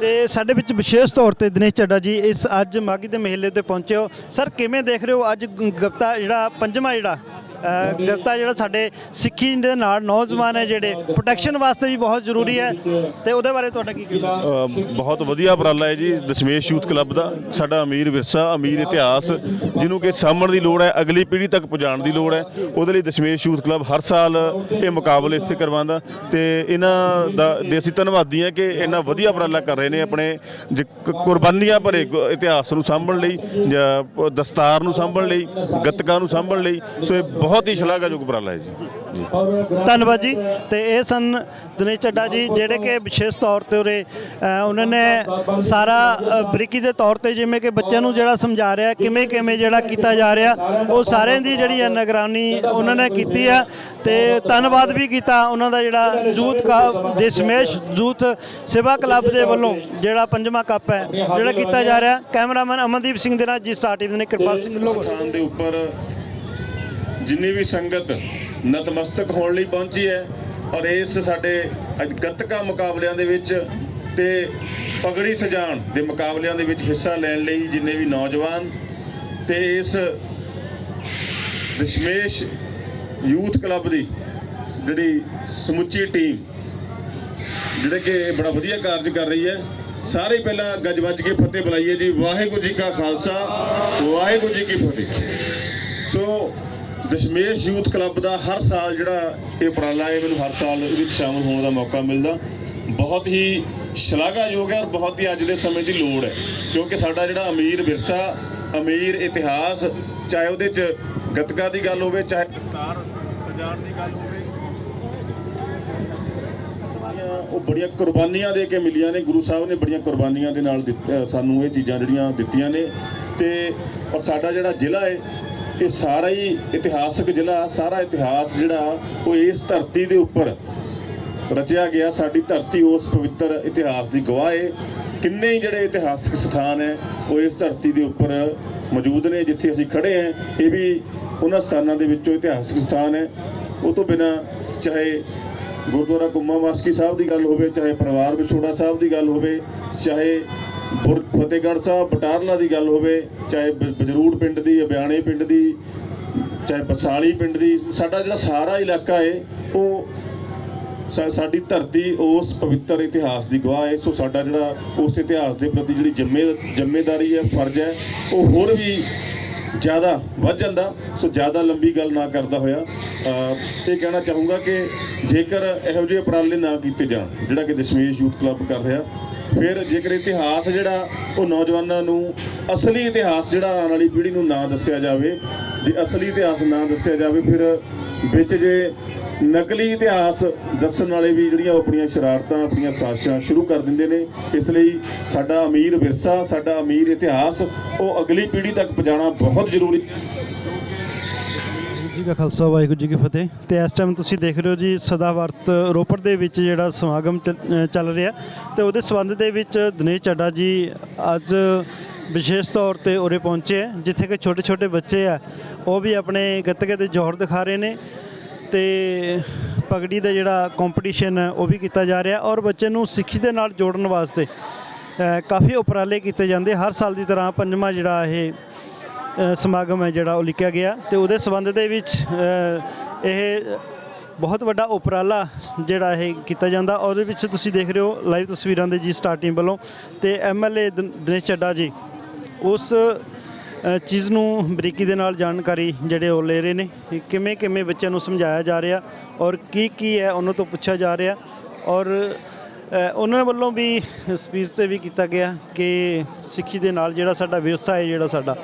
ਤੇ ਸਾਡੇ ਵਿੱਚ ਵਿਸ਼ੇਸ਼ ਤੌਰ ਤੇ ਦਿਨੇਸ਼ ਚੱਡਾ ਜੀ, ਇਸ ਅੱਜ ਮਾਗੀ ਦੇ ਮੇਲੇ ਤੇ ਪਹੁੰਚੇ ਹੋ। ਸਰ, ਕਿਵੇਂ ਦੇਖ ਰਹੇ ਹੋ ਅੱਜ ਗ- ਜਿਹੜਾ ਪੰਜਵਾਂ ਜਿਹੜਾ? ਅ, ਜਿਹੜਾ ਸਾਡੇ ਸਿੱਖੀ ਦੇ ਨਾਲ ਨੌਜਵਾਨ ਹੈ ਜਿਹੜੇ ਪ੍ਰੋਟੈਕਸ਼ਨ ਵਾਸਤੇ ਵੀ ਬਹੁਤ ਜ਼ਰੂਰੀ ਹੈ। ਤੇ ਉਹਦੇ ਬਾਰੇ ਤੁਹਾਡਾ ਕੀ ਕਹਿਣਾ? ਬਹੁਤ ਵਧੀਆ ਉਪਰਾਲਾ ਹੈ ਜੀ ਦਸ਼ਮੇਸ਼ ਯੂਥ ਕਲੱਬ ਦਾ। ਸਾਡਾ ਅਮੀਰ ਵਿਰਸਾ ਅਮੀਰ ਇਤਿਹਾਸ ਜਿਹਨੂੰ ਕਿ ਸਾਂਭਣ ਦੀ ਲੋੜ ਹੈ ਅਗਲੀ ਪੀੜ੍ਹੀ ਤੱਕ ਪਹੁੰਚਾਉਣ ਦੀ ਲੋੜ ਹੈ। ਉਹਦੇ ਲਈ ਦਸ਼ਮੇਸ਼ ਯੂਥ ਕਲੱਬ ਹਰ ਸਾਲ ਇਹ ਮੁਕਾਬਲੇ ਇੱਥੇ ਕਰਵਾਉਂਦਾ। ਤੇ ਇਹਨਾਂ ਦਾ ਦੇ ਅਸੀਂ ਧੰਨਵਾਦੀ ਹਾਂ ਕਿ ਇਹਨਾਂ ਵਧੀਆ ਉਪਰਾਲਾ ਕਰ ਰਹੇ ਨੇ ਆਪਣੇ ਜ- ਕੁਰਬਾਨੀਆਂ ਭਰੇ ਇਤਿਹਾਸ ਨੂੰ ਸਾਂਭਣ ਲਈ ਜਾਂ ਦਸਤਾਰ ਨੂੰ ਸਾਂਭਣ ਲਈ ਗੱਤਕਾ ਨੂੰ ਸਾਂਭਣ ਲਈ। ਸੋ ਇਹ ਬਹੁਤ ਹੀ ਸ਼ਲਾਘਾਯੋਗ ਉਪਰਾਲਾ ਹੈ ਜੀ। ਜੀ। ਧੰਨਵਾਦ ਜੀ। ਤੇ ਇਹ ਸਨ ਦਿਨੇਸ਼ ਚੱਡਾ ਜੀ ਜਿਹੜੇ ਕਿ ਵਿਸ਼ੇਸ਼ ਤੌਰ ਤੇ ਉਰੇ ਅ, ਉਹਨਾਂ ਨੇ ਸਾਰਾ ਅ, ਬਰੀਕੀ ਦੇ ਤੌਰ ਤੇ ਜਿਵੇਂ ਕਿ ਬੱਚਿਆਂ ਨੂੰ ਜਿਹੜਾ ਸਮਝਾ ਰਿਹਾ ਕਿਵੇਂ ਕਿਵੇਂ ਜਿਹੜਾ ਕੀਤਾ ਜਾ ਰਿਹਾ ਉਹ ਸਾਰਿਆਂ ਦੀ ਜਿਹੜੀ ਹੈ ਨਿਗਰਾਨੀ ਉਹਨਾਂ ਨੇ ਕੀਤੀ ਆ। ਤੇ ਧੰਨਵਾਦ ਵੀ ਕੀਤਾ ਉਹਨਾਂ ਦਾ ਜਿਹੜਾ ਯੂਥ ਕਾ ਦਸ਼ਮੇਸ਼ ਯੂਥ ਸੇਵਾ ਕਲੱਬ ਦੇ ਵੱਲੋਂ ਜਿਹੜਾ ਪੰਜਵਾਂ ਕੱਪ ਹੈ ਜਿਹੜਾ ਕੀਤਾ ਜਾ ਰਿਹਾ। ਕੈਮਰਾਮੈਨ ਅਮਨਦੀਪ ਸਿੰਘ ਦੇ ਨਾਲ ਜੀ ਸਟਾਰ ਟੀਵੀ ਨੇ ਕਿਰਪਾਲ ਸਿੰਘ ਲੋਗੋ ਸਥਾਨ ਦੇ ਉੱਪਰ ਜਿੰਨੀ ਵੀ ਸੰਗਤ ਨਤਮਸਤਕ ਹੋਣ ਲਈ ਪਹੁੰਚੀ ਹੈ, ਔਰ ਇਸ ਸਾਡੇ ਅੱਜ ਗੱਤਕਾ ਮੁਕਾਬਲਿਆਂ ਦੇ ਵਿੱਚ ਤੇ ਪਗੜੀ ਸਜਾਣ ਦੇ ਮੁਕਾਬਲਿਆਂ ਦੇ ਵਿੱਚ ਹਿੱਸਾ ਲੈਣ ਲਈ ਜਿੰਨੇ ਵੀ ਨੌਜਵਾਨ ਤੇ ਇਸ ਦਸ਼ਮੇਸ਼ ਯੂਥ ਕਲੱਬ ਦੀ ਜਿਹੜੀ ਸਮੁੱਚੀ ਟੀਮ, ਜਿਹੜੇ ਕਿ ਬੜਾ ਵਧੀਆ ਕਾਰਜ ਕਰ ਰਹੀ ਹੈ। ਸਾਰੇ ਪਹਿਲਾਂ ਗੱਜ ਵੱਜ ਕੇ ਫਤਿਹ ਬੁਲਾਈਏ ਜੀ। ਵਾਹਿਗੁਰੂ ਜੀ ਕਾ ਖਾਲਸਾ, ਵਾਹਿਗੁਰੂ ਜੀ ਕੀ ਫਤਿਹ। ਦਸ਼ਮੇਸ਼ ਯੂਥ ਕਲੱਬ ਦਾ ਹਰ ਸਾਲ ਜਿਹੜਾ ਇਹ ਉਪਰਾਲਾ ਹੈ ਮੈਨੂੰ ਹਰ ਸਾਲ ਇਹਦੇ ਵਿੱਚ ਸ਼ਾਮਲ ਹੋਣ ਦਾ ਮੌਕਾ ਮਿਲਦਾ। ਬਹੁਤ ਹੀ ਸ਼ਲਾਘਾਯੋਗ ਹੈ ਔਰ ਬਹੁਤ ਹੀ ਅੱਜ ਦੇ ਸਮੇਂ ਦੀ ਲੋੜ ਹੈ ਕਿਉਂਕਿ ਸਾਡਾ ਜਿਹੜਾ ਅਮੀਰ ਵਿਰਸਾ ਅਮੀਰ ਇਤਿਹਾਸ ਚਾਹੇ ਉਹਦੇ ਚ ਗੱਤਕਾ ਦੀ ਗੱਲ ਹੋਵੇ ਚਾਹੇ ਦਸਤਾਰ ਸਜਾਣ ਦੀ ਗੱਲ ਹੋਵੇ। ਉਹ ਬੜੀਆਂ ਕੁਰਬਾਨੀਆਂ ਦੇ ਕੇ ਮਿਲੀਆਂ ਨੇ ਗੁਰੂ ਸਾਹਿਬ ਨੇ ਬੜੀਆਂ ਕੁਰਬਾਨੀਆਂ ਦੇ ਨਾਲ ਸਾਨੂੰ ਇਹ ਚੀਜ਼ਾਂ ਜਿਹੜੀਆਂ ਦਿੱਤੀਆਂ ਨੇ ਤੇ ਔਰ ਸਾਡਾ ਜਿਹੜਾ ਜ਼ਿਲ੍ਹਾ ਹੈ ਇਹ ਸਾਰਾ ਹੀ ਇਤਿਹਾਸਕ ਜ਼ਿਲ੍ਹਾ, ਸਾਰਾ ਇਤਿਹਾਸ ਜਿਹੜਾ, ਉਹ ਇਸ ਧਰਤੀ ਦੇ ਉੱਪਰ ਰਚਿਆ ਗਿਆ। ਸਾਡੀ ਧਰਤੀ ਉਸ ਪਵਿੱਤਰ ਇਤਿਹਾਸ ਦੀ ਗਵਾਹ ਹੈ ਕਿੰਨੇ ਹੀ ਜਿਹੜੇ ਇਤਿਹਾਸਕ ਸਥਾਨ ਹੈ, ਉਹ ਇਸ ਧਰਤੀ ਦੇ ਉੱਪਰ ਮੌਜੂਦ ਨੇ, ਜਿੱਥੇ ਅਸੀਂ ਖੜੇ ਹਾਂ। ਇਹ ਵੀ ਉਹਨਾਂ ਸਥਾਨਾਂ ਦੇ ਵਿੱਚੋਂ ਇਤਿਹਾਸਕ ਸਥਾਨ ਹੈ। ਉਹ ਤੋਂ ਬਿਨਾ ਚਾਹੇ ਗੁਰਦੁਆਰਾ ਗੁੰਮਾ ਵਾਸਕੀ ਸਾਹਿਬ ਦੀ ਗੱਲ ਹੋਵੇ, ਚਾਹੇ ਪਰਿਵਾਰ ਵਿਛੋੜਾ ਸਾਹਿਬ ਦੀ ਗੱਲ ਹੋਵੇ, ਚਾਹੇ ਫਤਿਹਗੜ੍ਹ ਸਾਹਿਬ ਬਟਾਰਲਾ ਦੀ ਗੱਲ ਹੋਵੇ, ਚਾਹੇ ਬ- ਬਜਰੂੜ ਪਿੰਡ ਦੀ ਅਬਿਆਣੇ ਪਿੰਡ ਦੀ, ਚਾਹੇ ਬਸਾਲੀ ਪਿੰਡ ਦੀ, ਸਾਡਾ ਜਿਹੜਾ ਸਾਰਾ ਇਲਾਕਾ ਹੈ ਉਹ ਸਾਡੀ ਧਰਤੀ ਉਸ ਪਵਿੱਤਰ ਇਤਿਹਾਸ ਦੀ ਗਵਾਹ ਹੈ ਸੋ ਸਾਡਾ ਜਿਹੜਾ ਉਸ ਇਤਿਹਾਸ ਦੇ ਪ੍ਰਤੀ ਜਿਹੜੀ ਜ਼ਿੰਮੇ, ਜ਼ਿੰਮੇਦਾਰੀ ਹੈ, ਫਰਜ਼ ਹੈ, ਉਹ ਹੋਰ ਵੀ ਜ਼ਿਆਦਾ ਵੱਧ ਜਾਂਦਾ, ਸੋ ਜ਼ਿਆਦਾ ਲੰਬੀ ਗੱਲ ਨਾ ਕਰਦਾ ਹੋਇਆ। ਇਹ ਕਹਿਣਾ ਚਾਹੂੰਗਾ ਕਿ ਜੇਕਰ ਇਹੋ ਜਿਹੇ ਉਪਰਾਲੇ ਨਾ ਕੀਤੇ ਜਾਣ, ਜਿਹੜਾ ਕਿ ਦਸ਼ਮੇਸ਼ ਯੂਥ ਕਲੱਬ ਕਰ ਰਿਹਾ ਫਿਰ ਜੇਕਰ ਇਤਿਹਾਸ ਜਿਹੜਾ ਉਹ ਨੌਜਵਾਨਾਂ ਨੂੰ ਅਸਲੀ ਇਤਿਹਾਸ ਜਿਹੜਾ ਆਉਣ ਵਾਲੀ ਪੀੜ੍ਹੀ ਨੂੰ ਨਾ ਦੱਸਿਆ ਜਾਵੇ, ਜੇ ਅਸਲੀ ਇਤਿਹਾਸ ਨਾ ਦੱਸਿਆ ਜਾਵੇ, ਫਿਰ ਵਿੱਚ ਜੇ ਨਕਲੀ ਇਤਿਹਾਸ ਦੱਸਣ ਵਾਲੇ ਵੀ ਜਿਹੜੀਆਂ ਉਹ ਆਪਣੀਆਂ ਸ਼ਰਾਰਤਾਂ, ਆਪਣੀਆਂ ਸਾਜ਼ਿਸ਼ਾਂ ਸ਼ੁਰੂ ਕਰ ਦਿੰਦੇ ਨੇ, ਇਸ ਲਈ ਸਾਡਾ ਅਮੀਰ ਵਿਰਸਾ, ਸਾਡਾ ਅਮੀਰ ਇਤਿਹਾਸ ਉਹ ਅਗਲੀ ਪੀੜ੍ਹੀ ਤੱਕ ਪਹੁੰਚਾਉਣਾ ਬਹੁਤ ਜ਼ਰੂਰੀ ਜੀ ਕਾ ਖਾਲਸਾ, ਵਾਹਿਗੁਰੂ ਜੀ ਕੀ ਫਤਿਹ। ਤੇ ਇਸ ਟਾਈਮ ਤੁਸੀਂ ਦੇਖ ਰਹੇ ਹੋ ਜੀ ਸਦਾਵਰਤ ਰੋਪੜ ਦੇ ਵਿੱਚ ਜਿਹੜਾ ਸਮਾਗਮ ਚੱਲ ਰਿਹਾ। ਤੇ ਉਹਦੇ ਸੰਬੰਧ ਦੇ ਵਿੱਚ ਦਿਨੇਸ਼ ਚੱਡਾ ਜੀ ਅੱਜ ਵਿਸ਼ੇਸ਼ ਤੌਰ ਤੇ ਉਰੇ ਪਹੁੰਚੇ ਹੈ, ਜਿੱਥੇ ਕਿ ਛੋਟੇ ਛੋਟੇ ਬੱਚੇ ਆ। ਉਹ ਵੀ ਆਪਣੇ ਗੱਤਕੇ ਦੇ ਜ਼ੋਹਰ ਦਿਖਾ ਰਹੇ ਨੇ। ਤੇ ਪਗੜੀ ਦਾ ਜਿਹੜਾ ਕੰਪੀਟੀਸ਼ਨ ਹੈ, ਉਹ ਵੀ ਕੀਤਾ ਜਾ ਰਿਹਾ। ਔਰ ਬੱਚੇ ਨੂੰ ਸਿੱਖੀ ਦੇ ਨਾਲ ਜੋੜਨ ਵਾਸਤੇ ਕਾਫੀ ਉਪਰਾਲੇ ਕੀਤੇ ਜਾਂਦੇ। ਹਰ ਸਾਲ ਦੀ ਤਰ੍ਹਾਂ ਪੰਜਵਾਂ ਜਿਹੜਾ ਇਹ ਸਮਾਗਮ ਹੈ ਜਿਹੜਾ ਉਹ ਲਿਖਿਆ ਗਿਆ ਤੇ ਉਹਦੇ ਸਬੰਧ ਦੇ ਵਿੱਚ ਇਹ ਬਹੁਤ ਵੱਡਾ ਉਪਰਾਲਾ ਜਿਹੜਾ ਇਹ ਕੀਤਾ ਜਾਂਦਾ ਉਹਦੇ ਵਿੱਚ ਤੁਸੀਂ ਦੇਖ ਰਹੇ ਹੋ ਲਾਈਵ ਤਸਵੀਰਾਂ ਦੇ ਜੀ ਸਟਾਰਟਿੰਗ ਵੱਲੋਂ ਤੇ ਐਮਐਲਏ ਦਿਨੇਸ਼ ਚੱਡਾ ਜੀ ਉਸ ਚੀਜ਼ ਨੂੰ ਬਰੀਕੀ ਦੇ ਨਾਲ ਜਾਣਕਾਰੀ ਜਿਹੜੇ ਉਹ ਲੈ ਰਹੇ ਨੇ ਕਿ ਕਿਵੇਂ ਕਿਵੇਂ ਬੱਚਿਆਂ ਨੂੰ ਸਮਝਾਇਆ ਜਾ ਰਿਹਾ ਔਰ ਕੀ ਕੀ ਹੈ ਉਹਨਾਂ ਤੋਂ ਪੁੱਛਿਆ ਜਾ ਰਿਹਾ ਔਰ ਉਹਨਾਂ ਵੱਲੋਂ ਵੀ ਸਪੀਚ ਤੇ ਵੀ ਕੀਤਾ ਗਿਆ ਕਿ ਸਿੱਖੀ ਦੇ ਨਾਲ ਜਿਹੜਾ ਸਾਡਾ ਵਿਰਸਾ ਹੈ ਜਿਹੜਾ ਸਾਡਾ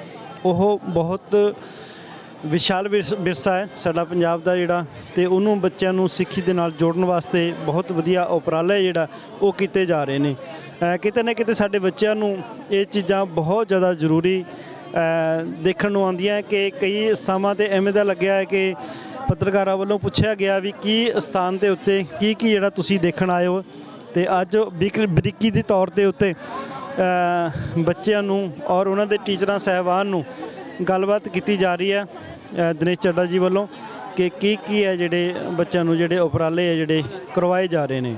ਉਹ ਬਹੁਤ ਵਿਸ਼ਾਲ ਵਿਰਸ- ਵਿਰਸਾ ਹੈ ਸਾਡਾ ਪੰਜਾਬ ਦਾ ਜਿਹੜਾ ਤੇ ਉਹਨੂੰ ਬੱਚਿਆਂ ਨੂੰ ਸਿੱਖੀ ਦੇ ਨਾਲ ਜੋੜਨ ਵਾਸਤੇ ਬਹੁਤ ਵਧੀਆ ਉਪਰਾਲੇ ਜਿਹੜਾ ਉਹ ਕੀਤੇ ਜਾ ਰਹੇ ਨੇ। ਅ, ਕਿਤੇ ਨਾ ਕਿਤੇ ਸਾਡੇ ਬੱਚਿਆਂ ਨੂੰ ਇਹ ਚੀਜ਼ਾਂ ਬਹੁਤ ਜ਼ਿਆਦਾ ਜ਼ਰੂਰੀ ਅ, ਦੇਖਣ ਨੂੰ ਆਉਂਦੀਆਂ ਕਿ ਕਈ ਸਮਾਂ ਤੇ ਐਵੇਂ ਦਾ ਲੱਗਿਆ ਹੈ ਕਿ ਪੱਤਰਕਾਰਾਂ ਵੱਲੋਂ ਪੁੱਛਿਆ ਗਿਆ ਵੀ ਕੀ ਸਥਾਨ ਦੇ ਉੱਤੇ ਕੀ ਕੀ ਜਿਹੜਾ ਤੁਸੀਂ ਦੇਖਣ ਆਏ ਹੋ ਤੇ ਅੱਜ ਬਿਕ ਬਰੀਕੀ ਦੇ ਤੌਰ ਦੇ ਉੱਤੇ ਬੱਚਿਆਂ ਨੂੰ ਔਰ ਉਹਨਾਂ ਦੇ ਟੀਚਰਾਂ, ਸਹਿਬਾਨ ਨੂੰ ਗੱਲਬਾਤ ਕੀਤੀ ਜਾ ਰਹੀ ਹੈ ਦਿਨੇਸ਼ ਚੱਡਾ ਜੀ ਵੱਲੋਂ ਕਿ ਕੀ ਕੀ ਹੈ ਜਿਹੜੇ ਬੱਚਿਆਂ ਨੂੰ ਜਿਹੜੇ ਉਪਰਾਲੇ ਹੈ ਜਿਹੜੇ ਕਰਵਾਏ ਜਾ ਰਹੇ ਨੇ?